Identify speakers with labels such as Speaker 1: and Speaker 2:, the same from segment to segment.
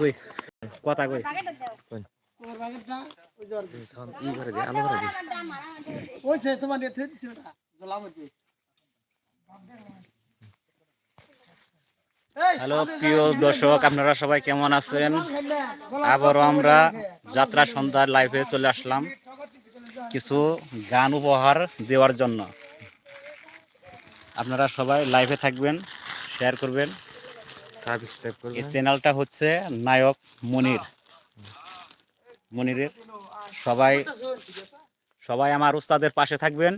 Speaker 1: কই। কথা কই। হ্যালো প্রিয় দর্শক আপনারা সবাই কেমন আছেন? আবারও আমরা যাত্রা সন্ধ্যার লাইভে চলে আসলাম কিছু গান উপহার দেওয়ার জন্য। আপনারা সবাই লাইভে থাকবেন শেয়ার করবেন।
Speaker 2: সাবস্ক্রাইব
Speaker 1: এই চ্যানেলটা হচ্ছে নায়ক মনির। মনিরের। সবাই সবাই আমার উস্তাদের পাশে থাকবেন।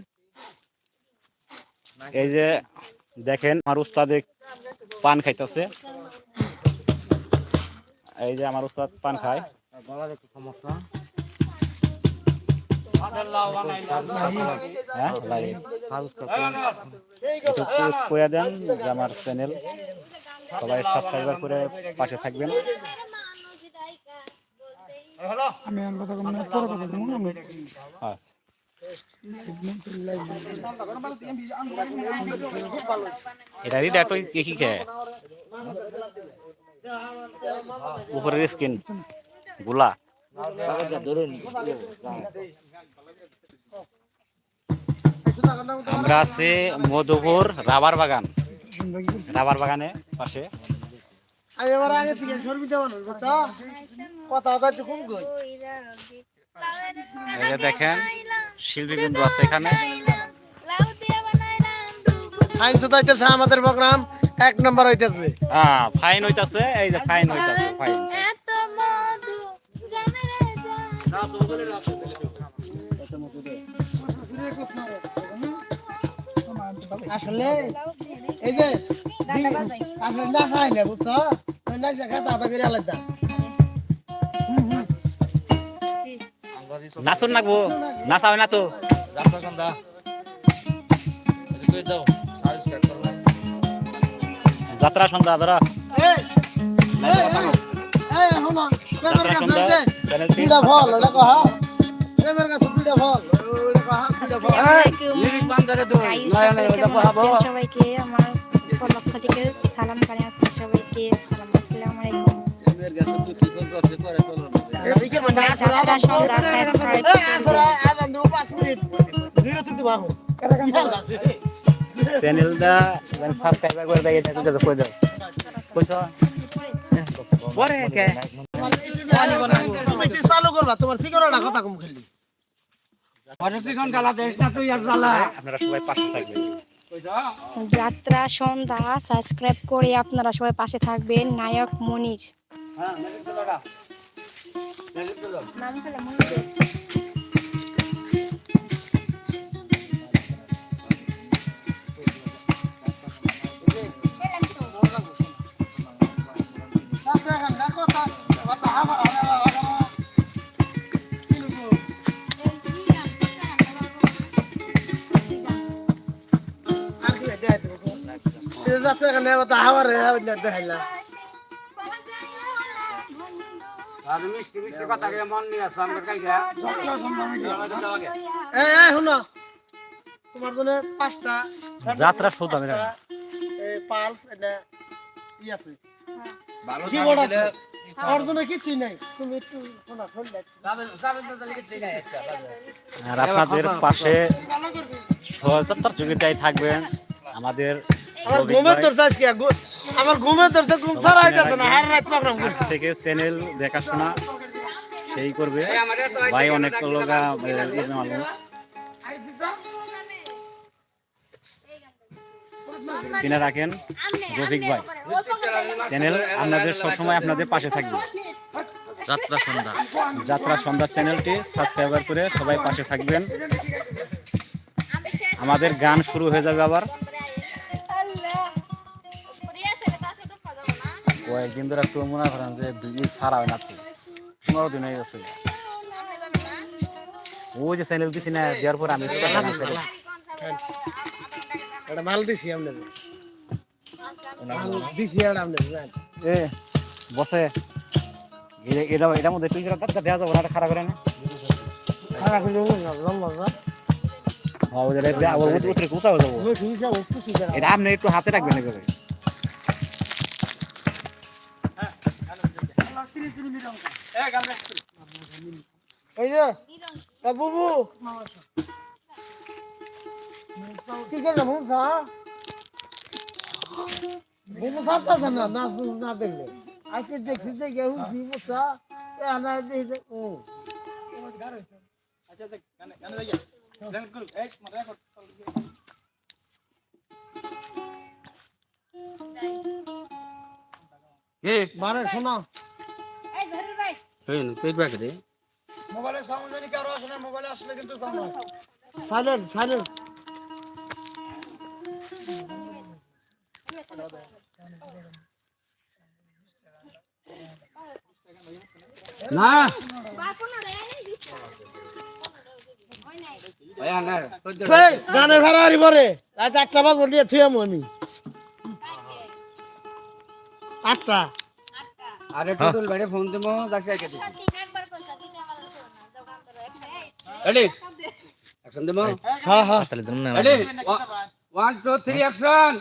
Speaker 1: এই যে দেখেন আমার উস্তাদে পান খাইতেছে। এই যে আমার উস্তাদ পান খায়। হ্যাঁ? আমার চ্যানেল সবাই সাবস্ক্রাইবার করে পাশে থাকবেন।
Speaker 3: আমি আমার কথা কম না পরে কথা কম আমি
Speaker 1: আচ্ছা। এটা দিদি একটু কি খেয়ে। উপরের স্কিনগুলা। আমরা আছি মধুপুর রাবার বাগান। রাবার বাগানে পাশে।
Speaker 3: এবার আগে থেকে সরবি দেওয়া নয় কথা? কথা কম কই।
Speaker 1: এই দেখেন শিল্পী বিন্দু আছে এখানে।
Speaker 3: ফাইন আমাদের প্রোগ্রাম এক নম্বর হইতেছে।
Speaker 1: হ্যাঁ ফাইন হইতাছে এই যে ফাইন হইতাছে ফাইন।
Speaker 3: আসলে এই যে আসলে না খাই না বুঝছ? ওই না যে খাতা হাতা করে আলাদা।
Speaker 1: নাচুন নাকবো নাচাবে না তো।
Speaker 2: যাত্রা সন্ধ্যা দাও
Speaker 1: যাত্রা সন্ধ্যা যাত্রা
Speaker 3: ফল ওটা কহা? পেপার কাছে দুইটা ফল।
Speaker 4: সবাইকে আমার পক্ষ থেকে সালাম জানিয়ে আসছি সবাইকে সালাম আসসালামু আলাইকুম।
Speaker 3: এদিকে আসলে
Speaker 4: যাত্রা সন্ধ্যা সাবস্ক্রাইব
Speaker 3: এই আসলে আজান দিও 5 মিনিট ধীরে তুই বাহু কারা কাম আছে
Speaker 1: চ্যানেলটা সাবস্ক্রাইব করে দেয় এটা তো কই দাও কইছো পরে কে
Speaker 3: চালু করবা? তোমার সিগারেট কথা কম খেলি।
Speaker 1: আপনারা সবাই পাশে থাকবেন।
Speaker 4: যাত্রা সন্ধ্যা সাবস্ক্রাইব করে আপনারা সবাই পাশে থাকবেন নায়ক মনির। নাম
Speaker 3: দেখাইলা এই শুনো। তোমার জন্য পাঁচটা
Speaker 1: যাত্রা শুধু আমি
Speaker 3: পালস এটা ই আছে। আছে?
Speaker 1: আর আপনাদের পাশে সহযোগিতায় থাকবেন। আমাদের
Speaker 3: আমার ঘুমের দরজা আজকে আমার ঘুমের দরজা ঘুম ছাড়া হইতাছে না হার রাত প্রোগ্রাম করছে।
Speaker 1: থেকে চ্যানেল দেখাশোনা সেই করবে। ভাই অনেক লোকা মানুষ। চিনে রাখেন রফিক ভাই। চ্যানেল আপনাদের সবসময় আপনাদের পাশে থাকবে।
Speaker 2: যাত্রা সন্ধ্যা।
Speaker 1: যাত্রা সন্ধ্যা চ্যানেলটি সাবস্ক্রাইবার করে সবাই পাশে থাকবেন। আমাদের গান শুরু হয়ে যাবে আবার। কয়েকদিন ধরে একটু মনে করেন যে সারা হয় না পনেরো দিন হয়ে গেছে। ওই যে চ্যানেল দিছি না দেওয়ার পর আমি
Speaker 3: এটা মাল দিছি দিছি
Speaker 1: এ বসে। এটা এটা এটার মধ্যে তুই যেটা দেওয়া যাব না খারাপ করে না।
Speaker 3: খারাপ হইল লম্বা
Speaker 1: হ্যাঁ ওদের উত্তরে কোথাও যাব
Speaker 3: করা
Speaker 1: এটা আপনি একটু হাতে রাখবেন এভাবে।
Speaker 3: এই যে তা বুবু। কি করলে মুসা বুবু থাকতেছে না নাচ না দেখলে। আজকে দেখছি দেখে উঠি মুসা এ আনা দেখি ও।
Speaker 2: এ
Speaker 3: মানে শোনা
Speaker 2: এই নো পেট ব্যাগ রে
Speaker 3: সাইলেন্ট সাইলেন্ট
Speaker 2: না ওই না
Speaker 3: এই গানের ভাড়া আরি পরে। রাত আটটা বাজে দিয়ে থুয়ে আমি। আটটা।
Speaker 2: আরে টুটুল বাইরে ফোন দেবো যাচ্ছে আগে রেডি অ্যাকশন দেবো
Speaker 3: হ্যাঁ হ্যাঁ।
Speaker 2: Ready one two three action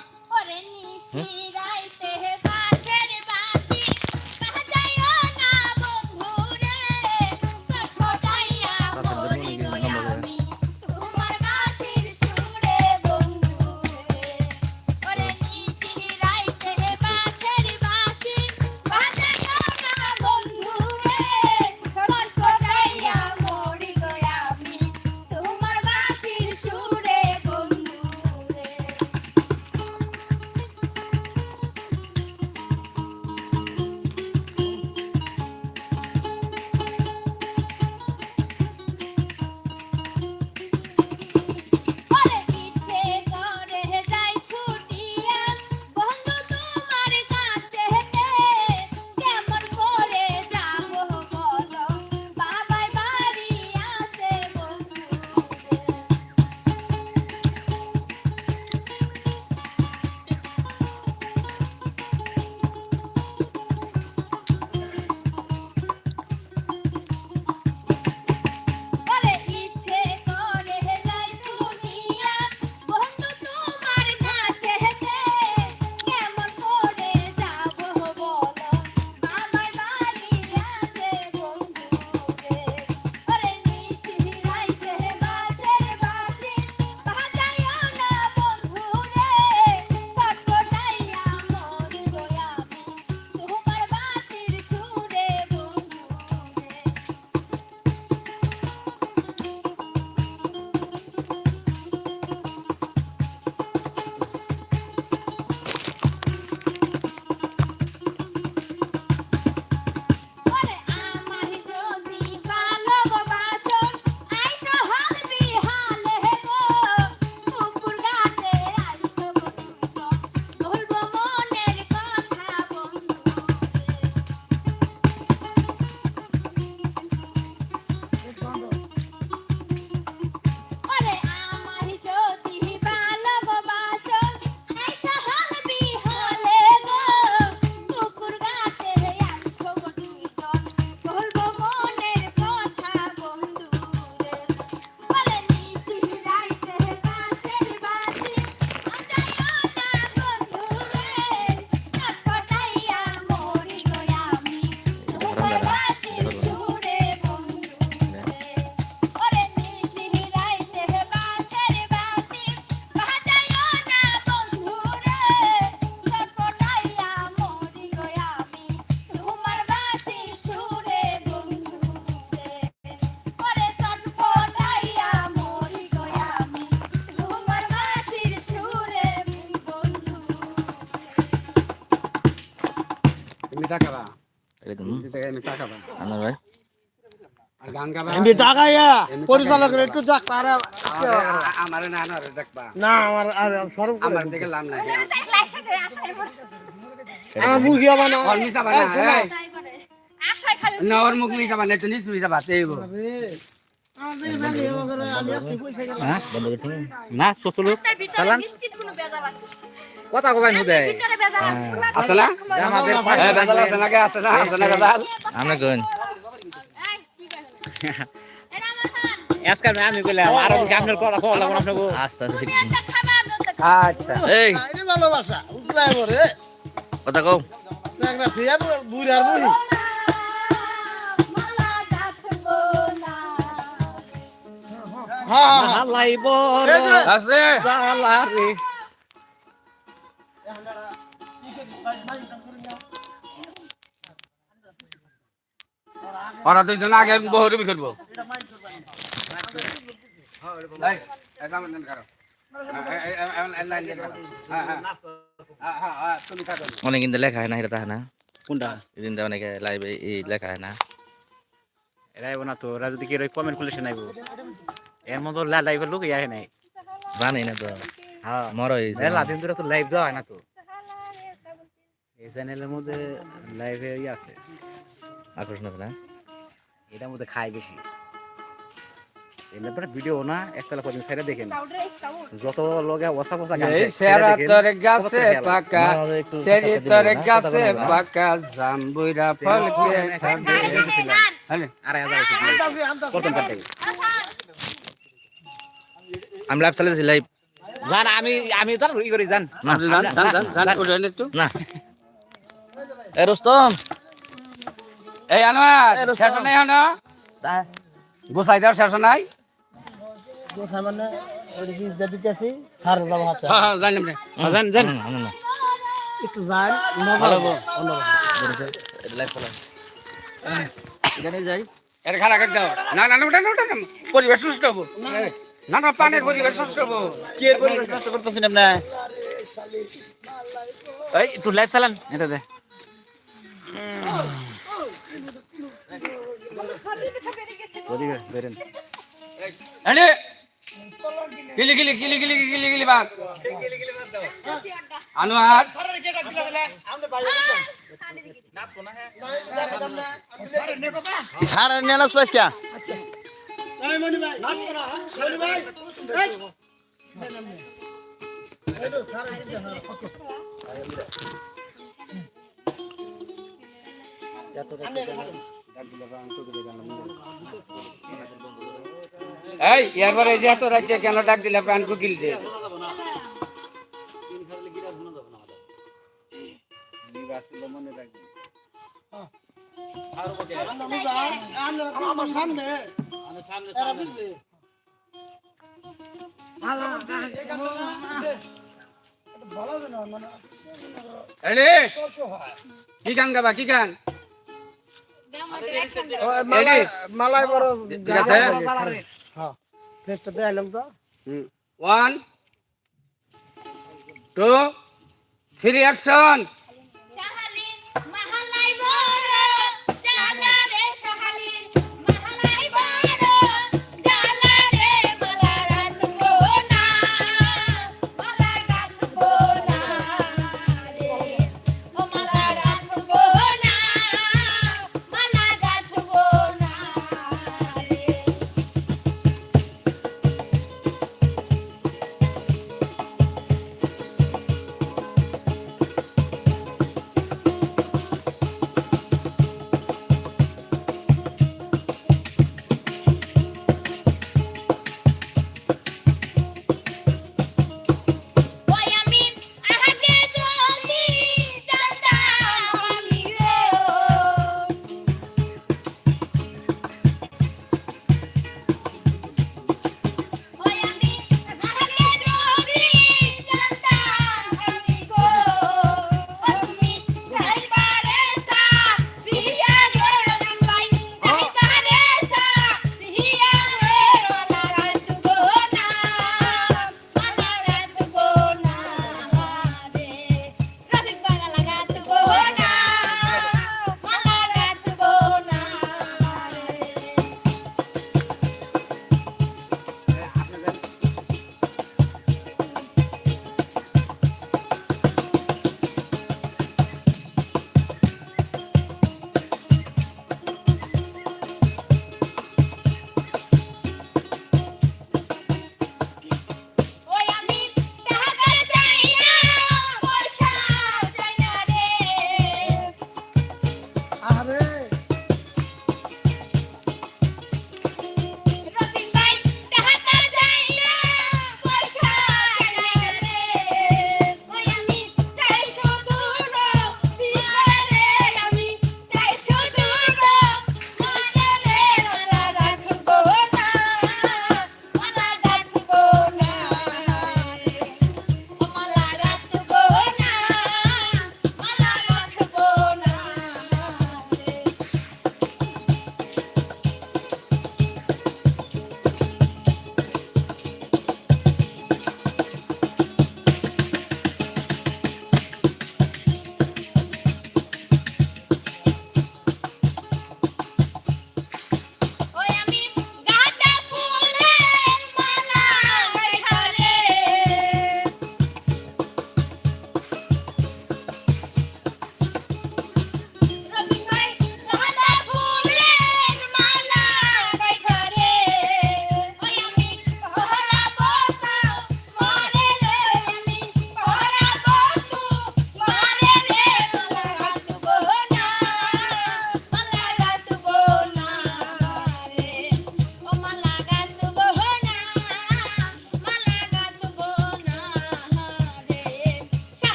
Speaker 2: আরে,
Speaker 3: আমি জানি আমাদের আমি আজকে পয়সা গেলাম।
Speaker 1: হ্যাঁ বন্ধ করতে না চলো
Speaker 5: আপনার ভিতরে
Speaker 1: চালান।
Speaker 5: নিশ্চিত কোনো বেজাল আছে
Speaker 1: কথা কবাই নুদে।
Speaker 5: আসলা বেজাল আছে
Speaker 2: নাকি আসলা আসলা বেজাল
Speaker 1: আমি গন আজকে আমি আর কথা আস্তে আস্তে
Speaker 2: আচ্ছা।
Speaker 1: এই।
Speaker 3: ভালোবাসা উঠলাই
Speaker 1: কথা কও।
Speaker 3: একটা ফিয়ার বুড়ার বুড়ি। হ্যাঁ, হ্যাঁ, হ্যাঁ। লাইব
Speaker 2: আছে। জালারি হ্যাঁ, হ্যাঁ, হ্যাঁ, তুমি কাটো।
Speaker 6: অনেক কিন্তু লেখা হয় না এটা তাহা না।
Speaker 1: কোনটা?
Speaker 6: এদিন অনেকে লাইভে এই লেখা হয় না।
Speaker 1: এরা আইবো না তো ওরা যদি কি কমেন্ট করলে সে নাইবো। এর মতো লাইভের লোক ইয়া নাই।
Speaker 6: জানি না তো।
Speaker 1: হ্যাঁ।
Speaker 6: মর
Speaker 1: মেলা দিন ধরে তো লাইভ দেওয়া হয় না তো। এই চ্যানেলের মধ্যে লাইভে ইয়ে আছে।
Speaker 6: আকর্ষণ আছে না?
Speaker 1: এটার মধ্যে খায় বেশি। এগুলো পরে ভিডিও না একতলা পর্যন্ত ছেড়ে দেখেন। যত লগে বসা বসা
Speaker 2: এই
Speaker 1: ছেড়ে- ছেড়ে
Speaker 2: সেরা
Speaker 1: দেখেন,
Speaker 2: গাছে পাকা সেরি
Speaker 6: কথা দিবি
Speaker 2: তোর
Speaker 6: না, কথা
Speaker 2: গাছে পাকা জাম্বুরা ফল খেয়ে খাবে হ্যাঁ।
Speaker 6: আমি লাইভ চালিয়েছি লাইভ
Speaker 1: জান আমি আমি তো ই করি জান।
Speaker 2: জান
Speaker 6: না। এ রুস্তম।
Speaker 2: এই আনোয়ার শেষ নাই হনো গোসাই দেওয়ার শেষ নাই?
Speaker 3: গোসা মানে।
Speaker 2: পরিবেশ সুস্থ হব। না না পানির পরিবেশ সুস্থ হব।
Speaker 1: কি পরিবেশ নষ্ট করতেছেন আপনি? এই একটু লাইভ চালান এটা দে। ওদিকে বেরেন।
Speaker 2: আরে গিলি গিলি গিলি গিলি গিলি গিলি বাদ আনোয়ার।
Speaker 3: সার নেনা স্পেস কে এই এই
Speaker 2: এরপরে যে এত রাজ্যে কেন ডাক দিলে প্রাণ কুকিল দিয়ে? কি গান গাবা, কি গান?
Speaker 3: মালাই বড়
Speaker 2: ঠিক আছে?
Speaker 3: হ্যাঁ। দেখাইলাম তো।
Speaker 2: ওয়ান টু থ্রি অ্যাকশন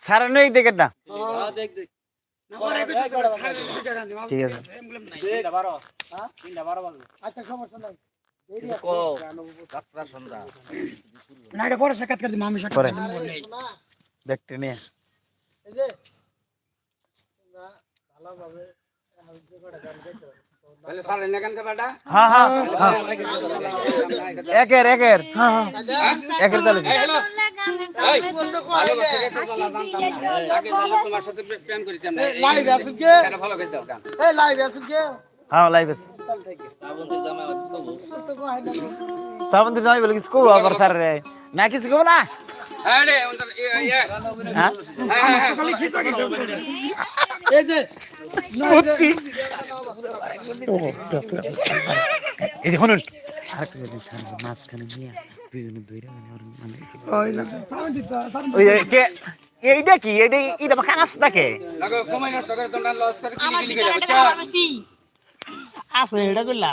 Speaker 5: সারানো এই দেখেন না
Speaker 6: ঠিক আছে।
Speaker 3: না এটা পরে সাক্ষাৎকার দিন আমি
Speaker 6: সাক্ষাৎ
Speaker 5: দেখতে নিয়ে। হ্যাঁ, হ্যাঁ। একের একের। একের তালে হ্যাঁ লাইভ আছে। ಸಾವಂತ ಬೆಳಗ್ಗೆ
Speaker 3: ಸ್ಕೂಲ್ ಬರ್ಸಾರ ರೀ
Speaker 5: ಮ್ಯಾಕಿ ಸಿಗೋಬಲ್ಲ এইটা কি এটা
Speaker 3: এটা বাকা
Speaker 5: নাস্তা কে
Speaker 3: আছে এটা করলা